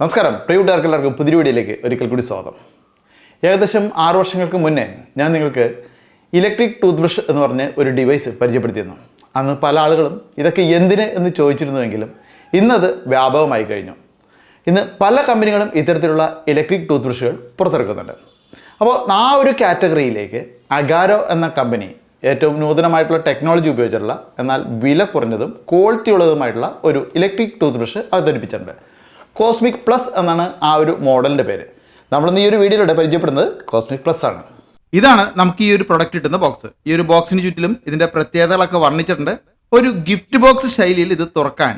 നമസ്കാരം. പ്രിയവിട്ടുകാർക്ക് എല്ലാവർക്കും പുതിയ വീഡിയോയിലേക്ക് ഒരിക്കൽ കൂടി സ്വാഗതം. ഏകദേശം ആറ് വർഷങ്ങൾക്ക് മുന്നേ ഞാൻ നിങ്ങൾക്ക് ഇലക്ട്രിക് ടൂത്ത് ബ്രഷ് എന്ന് പറഞ്ഞ ഒരു ഡിവൈസ് പരിചയപ്പെടുത്തിയിരുന്നു. അന്ന് പല ആളുകളും ഇതൊക്കെ എന്തിന് എന്ന് ചോദിച്ചിരുന്നുവെങ്കിലും ഇന്നത് വ്യാപകമായി കഴിഞ്ഞു. ഇന്ന് പല കമ്പനികളും ഇത്തരത്തിലുള്ള ഇലക്ട്രിക് ടൂത്ത് ബ്രഷുകൾ പുറത്തിറക്കുന്നുണ്ട്. അപ്പോൾ ആ ഒരു കാറ്റഗറിയിലേക്ക് അഗാരോ എന്ന കമ്പനി ഏറ്റവും നൂതനമായിട്ടുള്ള ടെക്നോളജി ഉപയോഗിച്ചിട്ടുള്ള എന്നാൽ വില കുറഞ്ഞതും ക്വാളിറ്റി ഉള്ളതുമായിട്ടുള്ള ഒരു ഇലക്ട്രിക് ടൂത്ത് ബ്രഷ് അവതരിപ്പിച്ചിട്ടുണ്ട്. കോസ്മിക് പ്ലസ് എന്നാണ് ആ ഒരു മോഡലിന്റെ പേര്. നമ്മളിന്ന് ഈ ഒരു വീഡിയോയിലൂടെ പരിചയപ്പെടുന്നത് കോസ്മിക് പ്ലസ് ആണ്. ഇതാണ് നമുക്ക് ഈ ഒരു പ്രൊഡക്റ്റ് കിട്ടുന്ന ബോക്സ് ഈ ഒരു ബോക്സിന് ചുറ്റിലും ഇതിന്റെ പ്രത്യേകതകളൊക്കെ വർണിച്ചിട്ടുണ്ട്. ഒരു ഗിഫ്റ്റ് ബോക്സ് ശൈലിയിൽ ഇത് തുറക്കാൻ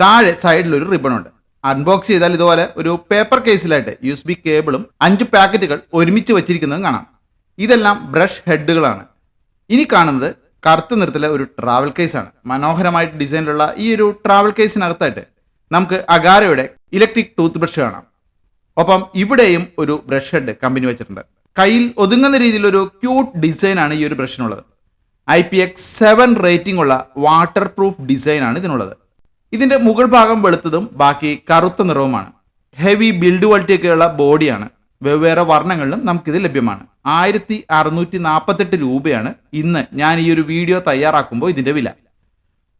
താഴെ സൈഡിൽ ഒരു റിബൺ ഉണ്ട്. അൺബോക്സ് ചെയ്താൽ ഇതുപോലെ ഒരു പേപ്പർ കേസിലായിട്ട് യു എസ് ബി കേബിളും അഞ്ച് പാക്കറ്റുകൾ ഒരുമിച്ച് വെച്ചിരിക്കുന്നതും കാണാം. ഇതെല്ലാം ബ്രഷ് ഹെഡുകളാണ് ഇനി കാണുന്നത് കറുത്ത നിറത്തിലെ ഒരു ട്രാവൽ കേസാണ് മനോഹരമായിട്ട് ഡിസൈനിലുള്ള ഈ ഒരു ട്രാവൽ കേസിനകത്തായിട്ട് നമുക്ക് അഗാരയുടെ ഇലക്ട്രിക് ടൂത്ത് ബ്രഷ് കാണാം ഒപ്പം ഇവിടെയും ഒരു ബ്രഷ് ഹെഡ് കമ്പനി വെച്ചിട്ടുണ്ട്. കയ്യിൽ ഒതുങ്ങുന്ന രീതിയിൽ ഒരു ക്യൂട്ട് ഡിസൈനാണ് ഈ ഒരു ബ്രഷിനുള്ളത്. I P X seven rating ഉള്ള വാട്ടർ പ്രൂഫ് ഡിസൈൻ ആണ് ഇതിനുള്ളത്. ഇതിന്റെ മുകൾ ഭാഗം വെളുത്തതും ബാക്കി കറുത്ത നിറവുമാണ്. ഹെവി ബിൽഡ് ക്വാളിറ്റിയൊക്കെയുള്ള ബോഡിയാണ്. വെവ്വേറെ വർണങ്ങളിലും നമുക്കിത് ലഭ്യമാണ്. ആയിരത്തി അറുന്നൂറ്റി നാൽപ്പത്തെട്ട് രൂപയാണ് ഇന്ന് ഞാൻ ഈ ഒരു വീഡിയോ തയ്യാറാക്കുമ്പോൾ ഇതിന്റെ വില.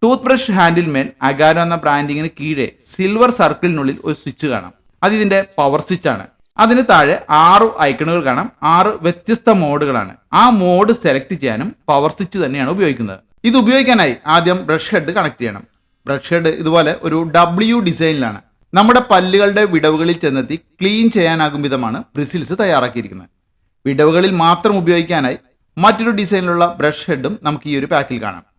ടൂത്ത് ബ്രഷ് ഹാൻഡിൽമേൽ അഗാരോ എന്ന ബ്രാൻഡിങ്ങിന് കീഴെ സിൽവർ സർക്കിളിനുള്ളിൽ ഒരു സ്വിച്ച് കാണാം. അത് ഇതിന്റെ പവർ സ്വിച്ച് ആണ്. അതിന് താഴെ ആറ് ഐക്കണുകൾ കാണാം. ആറ് വ്യത്യസ്ത മോഡുകളാണ്. ആ മോഡ് സെലക്ട് ചെയ്യാനും പവർ സ്വിച്ച് തന്നെയാണ് ഉപയോഗിക്കുന്നത്. ഇത് ഉപയോഗിക്കാനായി ആദ്യം ബ്രഷ് ഹെഡ് കണക്ട് ചെയ്യണം. ബ്രഷ് ഹെഡ് ഇതുപോലെ ഒരു ഡബ്ല്യു ഡിസൈനിലാണ് നമ്മുടെ പല്ലുകളുടെ വിടവുകളിൽ ചെന്നെത്തി ക്ലീൻ ചെയ്യാനാകും വിധമാണ് ബ്രിസിൽസ് തയ്യാറാക്കിയിരിക്കുന്നത്. വിടവുകളിൽ മാത്രം ഉപയോഗിക്കാനായി മറ്റൊരു ഡിസൈനിലുള്ള ബ്രഷ് ഹെഡും നമുക്ക് ഈ ഒരു പാക്കിൽ കാണാം.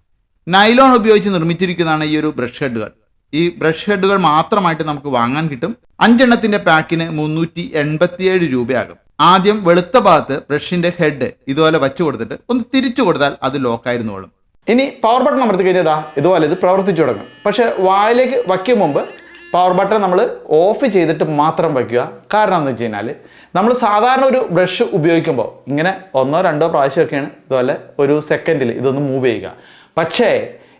നൈലോൺ ഉപയോഗിച്ച് നിർമ്മിച്ചിരിക്കുന്നതാണ് ഈ ഒരു ബ്രഷ് ഹെഡുകൾ. ഈ ബ്രഷ് ഹെഡുകൾ മാത്രമായിട്ട് നമുക്ക് വാങ്ങാൻ കിട്ടും. അഞ്ചെണ്ണത്തിന്റെ പാക്കിന് മുന്നൂറ്റി എൺപത്തിയേഴ് രൂപയാകും. ആദ്യം വെളുത്ത ഭാഗത്ത് ബ്രഷിന്റെ ഹെഡ് ഇതുപോലെ വെച്ചു കൊടുത്തിട്ട് ഒന്ന് തിരിച്ചു കൊടുത്താൽ അത് ലോക്കായിരുന്നോളും. ഇനി പവർ ബട്ടൺ അമർത്തി കഴിഞ്ഞതാ ഇതുപോലെ ഇത് പ്രവർത്തിച്ചു തുടങ്ങും. പക്ഷേ വായിലേക്ക് വയ്ക്കും മുമ്പ് പവർ ബട്ടൺ നമ്മൾ ഓഫ് ചെയ്തിട്ട് മാത്രം വയ്ക്കുക. കാരണം എന്ന് വെച്ച് കഴിഞ്ഞാൽ നമ്മൾ സാധാരണ ഒരു ബ്രഷ് ഉപയോഗിക്കുമ്പോൾ ഇങ്ങനെ ഒന്നോ രണ്ടോ പ്രാവശ്യമൊക്കെയാണ് ഇതുപോലെ ഒരു സെക്കൻഡിൽ ഇതൊന്ന് മൂവ് ചെയ്യുക. പക്ഷേ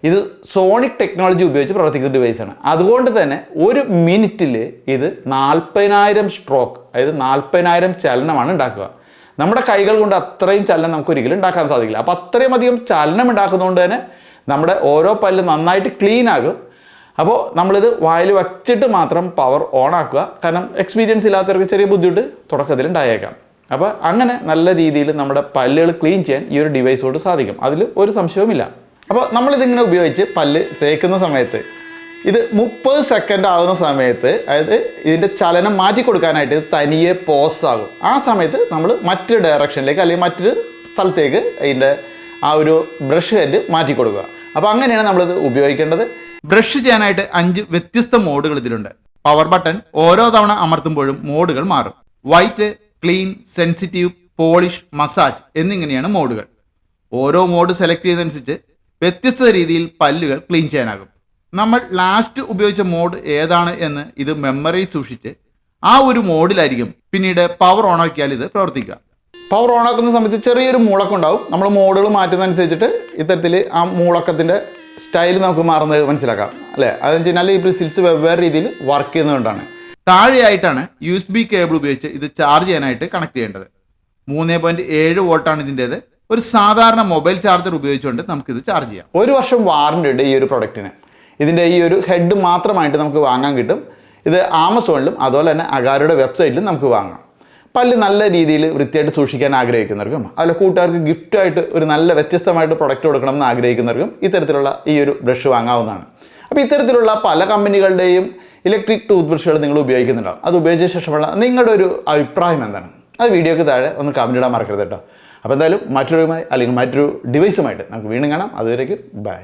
ഇത് സോണിക് ടെക്നോളജി ഉപയോഗിച്ച് പ്രവർത്തിക്കുന്ന ഡിവൈസാണ് അതുകൊണ്ട് തന്നെ ഒരു മിനിറ്റിൽ ഇത് നാൽപ്പതിനായിരം സ്ട്രോക്ക് അതായത് നാൽപ്പതിനായിരം ചലനമാണ് ഉണ്ടാക്കുക. നമ്മുടെ കൈകൾ കൊണ്ട് അത്രയും ചലനം നമുക്ക് ഒരിക്കലും ഉണ്ടാക്കാൻ സാധിക്കില്ല. അപ്പോൾ അത്രയും അധികം ചലനം ഉണ്ടാക്കുന്നതുകൊണ്ട് തന്നെ നമ്മുടെ ഓരോ പല്ല് നന്നായിട്ട് ക്ലീൻ ആകും. അപ്പോൾ നമ്മളിത് വായിൽ വച്ചിട്ട് മാത്രം പവർ ഓൺ ആക്കുക. കാരണം എക്സ്പീരിയൻസ് ഇല്ലാത്തവർക്ക് ചെറിയ ബുദ്ധിമുട്ട് തുടക്കത്തിൽ ഉണ്ടായേക്കാം. അപ്പോൾ അങ്ങനെ നല്ല രീതിയിൽ നമ്മുടെ പല്ലുകൾ ക്ലീൻ ചെയ്യാൻ ഈ ഒരു ഡിവൈസോട് സാധിക്കും. അതിൽ ഒരു സംശയവുമില്ല. അപ്പോൾ നമ്മളിതിങ്ങനെ ഉപയോഗിച്ച് പല്ല് തേക്കുന്ന സമയത്ത് ഇത് മുപ്പത് സെക്കൻഡ് ആകുന്ന സമയത്ത് അതായത് ഇതിന്റെ ചലനം മാറ്റി കൊടുക്കാനായിട്ട് ഇത് തനിയെ പോസ് ആകും. ആ സമയത്ത് നമ്മൾ മറ്റൊരു ഡയറക്ഷനിലേക്ക് അല്ലെങ്കിൽ മറ്റൊരു സ്ഥലത്തേക്ക് അതിന്റെ ആ ഒരു ബ്രഷ് ഹെഡ് മാറ്റി കൊടുക്കുക. അപ്പോൾ അങ്ങനെയാണ് നമ്മളിത് ഉപയോഗിക്കേണ്ടത്. ബ്രഷ് ചെയ്യാനായിട്ട് അഞ്ച് വ്യത്യസ്ത മോഡുകൾ ഇതിലുണ്ട്. പവർ ബട്ടൺ ഓരോ തവണ അമർത്തുമ്പോഴും മോഡുകൾ മാറും. White clean sensitive polish massage എന്നിങ്ങനെയാണ് മോഡുകൾ ഓരോ മോഡ് സെലക്ട് ചെയ്തതനുസരിച്ച് വ്യത്യസ്ത രീതിയിൽ പല്ലുകൾ ക്ലീൻ ചെയ്യാനാകും. നമ്മൾ ലാസ്റ്റ് ഉപയോഗിച്ച മോഡ് ഏതാണ് എന്ന് ഇത് മെമ്മറി സൂക്ഷിച്ച് ആ ഒരു മോഡിലായിരിക്കും പിന്നീട് പവർ ഓൺ ആക്കിയാൽ ഇത് പ്രവർത്തിക്കുക. പവർ ഓൺ ആക്കുന്ന സമയത്ത് ചെറിയൊരു മുളക്കുണ്ടാവും നമ്മൾ മോഡുകൾ മാറ്റുന്നതനുസരിച്ചിട്ട് ഇത്തരത്തിൽ ആ മുളക്കത്തിന്റെ സ്റ്റൈൽ നമുക്ക് മാറുന്നത് മനസ്സിലാക്കാം. അല്ലേ? അതെന്ന് വെച്ച് കഴിഞ്ഞാൽ ഈ ബ്രിസിൽസ് വെവ്വേറെ രീതിയിൽ വർക്ക് ചെയ്യുന്നതുകൊണ്ടാണ്. താഴെയായിട്ടാണ് യു എസ് ബി കേബിൾ ഉപയോഗിച്ച് ഇത് ചാർജ് ചെയ്യാനായിട്ട് കണക്ട് ചെയ്യേണ്ടത്. മൂന്ന് പോയിന്റ് ഏഴ് വോൾട്ടാണ് ഇതിന്റെത്. ഒരു സാധാരണ മൊബൈൽ ചാർജർ ഉപയോഗിച്ചുകൊണ്ട് നമുക്കിത് ചാർജ് ചെയ്യാം. ഒരു വർഷം വാറണ്ടി ഉണ്ട് ഈ ഒരു പ്രൊഡക്റ്റിന് ഇതിന്റെ ഈ ഒരു ഹെഡ് മാത്രമായിട്ട് നമുക്ക് വാങ്ങാൻ കിട്ടും. ഇത് ആമസോണിലും അതുപോലെ തന്നെ അഗാരയുടെ വെബ്സൈറ്റിലും നമുക്ക് വാങ്ങാം. പല്ല് നല്ല രീതിയിൽ വൃത്തിയായിട്ട് സൂക്ഷിക്കാൻ ആഗ്രഹിക്കുന്നവർക്കും അതുപോലെ കൂട്ടുകാർക്ക് ഗിഫ്റ്റായിട്ട് ഒരു നല്ല വ്യത്യസ്തമായിട്ട് പ്രൊഡക്റ്റ് കൊടുക്കണം എന്ന് ആഗ്രഹിക്കുന്നവർക്കും ഇത്തരത്തിലുള്ള ഈ ഒരു ബ്രഷ് വാങ്ങാവുന്നതാണ്. അപ്പോൾ ഇത്തരത്തിലുള്ള പല കമ്പനികളുടെയും ഇലക്ട്രിക് ടൂത്ത് ബ്രഷുകൾ നിങ്ങൾ ഉപയോഗിക്കുന്നുണ്ടാവും. അത് ഉപയോഗിച്ച ശേഷമുള്ള നിങ്ങളുടെ ഒരു അഭിപ്രായം എന്താണ്? അത് വീഡിയോക്ക് താഴെ ഒന്ന് കമന്റ് ഇടാൻ മറക്കരുത് കേട്ടോ. അപ്പോൾ എന്തായാലും മറ്റൊരുമായി അല്ലെങ്കിൽ മറ്റൊരു ഡിവൈസുമായിട്ട് നമുക്ക് വീണ്ടും കാണാം. അതുവരേക്കും ബൈ